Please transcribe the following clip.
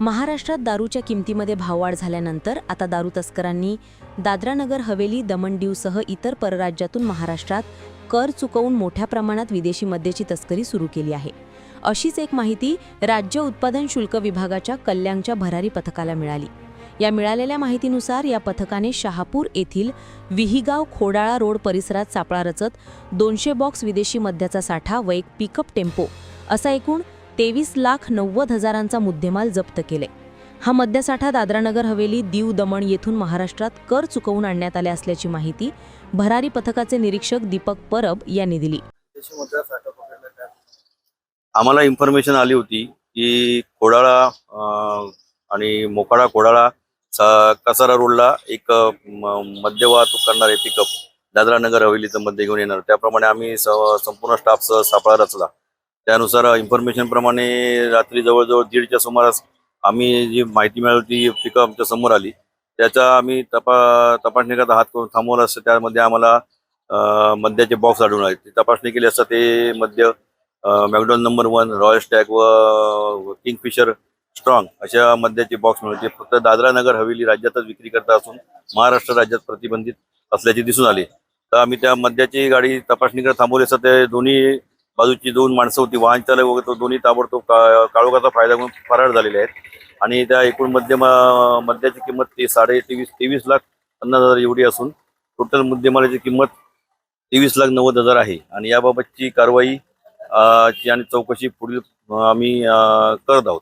महाराष्ट्रात दारूच्या किमतीमध्ये भाववाढ झाल्यानंतर आता दारू तस्करांनी दादरा नगर हवेली दमण दीवसह इतर परराज्यातून महाराष्ट्रात कर चुकवून मोठ्या प्रमाणात विदेशी मद्याची तस्करी सुरू केली आहे. अशीच एक माहिती राज्य उत्पादन शुल्क विभागाच्या कल्याणच्या भरारी पथकाला मिळाली. या मिळालेल्या माहितीनुसार या पथकाने शहापूर येथील विहिगाव खोडाळा रोड परिसरात सापळा रचत दोनशे बॉक्स विदेशी मद्याचा साठा व एक पिकअप टेम्पो असा एकूण तेवीस लाख नव्वद हजारांचा मुद्देमाल जप्त केले. हा मद्यसाठा दादरानगर हवेली दीव दमण येथून महाराष्ट्रात कर चुकवून आणण्यात आले असल्याची माहिती भरारी पथकाचे निरीक्षक दीपक परब यांनी दिली. आम्हाला इन्फॉर्मेशन आली होती की कोडाळा अं, आणि मोकाडा कोडाळा कसारा रोडला एक मद्य वाहतूक करणारे पिकअप दादरा नगर हवेलीचं मद्य घेऊन येणार. त्याप्रमाणे आम्ही संपूर्ण स्टाफ सापळा रचला. त्यानुसार इन्फॉर्मेशन प्रमाणे रात्री जवळजवळ दीडच्या सुमारास आम्ही जी माहिती मिळाली ती पिकं आमच्यासमोर आली. त्याचा आम्ही तपा तपासणी करता हात करून थांबवलं असतं त्यामध्ये आम्हाला मद्याचे बॉक्स आढळून आले. ती तपासणी केली असता ते मद्य McDowell's number one Royal Stag व किंगफिशर स्ट्रॉंग अशा मद्याचे बॉक्स मिळते फक्त दादरा नगर हवेली राज्यातच विक्री करता असून महाराष्ट्र राज्यात प्रतिबंधित असल्याचे दिसून आले. तर आम्ही त्या मद्याची गाडी तपासणी करत थांबवली असता ते दोन्ही बाजूची दोन माणसं होती वाहन चालक वगैरे तो दोन्ही ताबडतोब का- काळोखाचा फायदा घेऊन फरार झालेले आहेत. आणि त्या एकूण मध्यम मद्याची किंमत ती साडे तेवीस तेवीस लाख पन्नास हजार एवढी असून टोटल मुद्देमालाची किंमत तेवीस लाख नव्वद हजार आहे. आणि याबाबतची कारवाई ची आणि चौकशी पुढील आम्ही करत आहोत.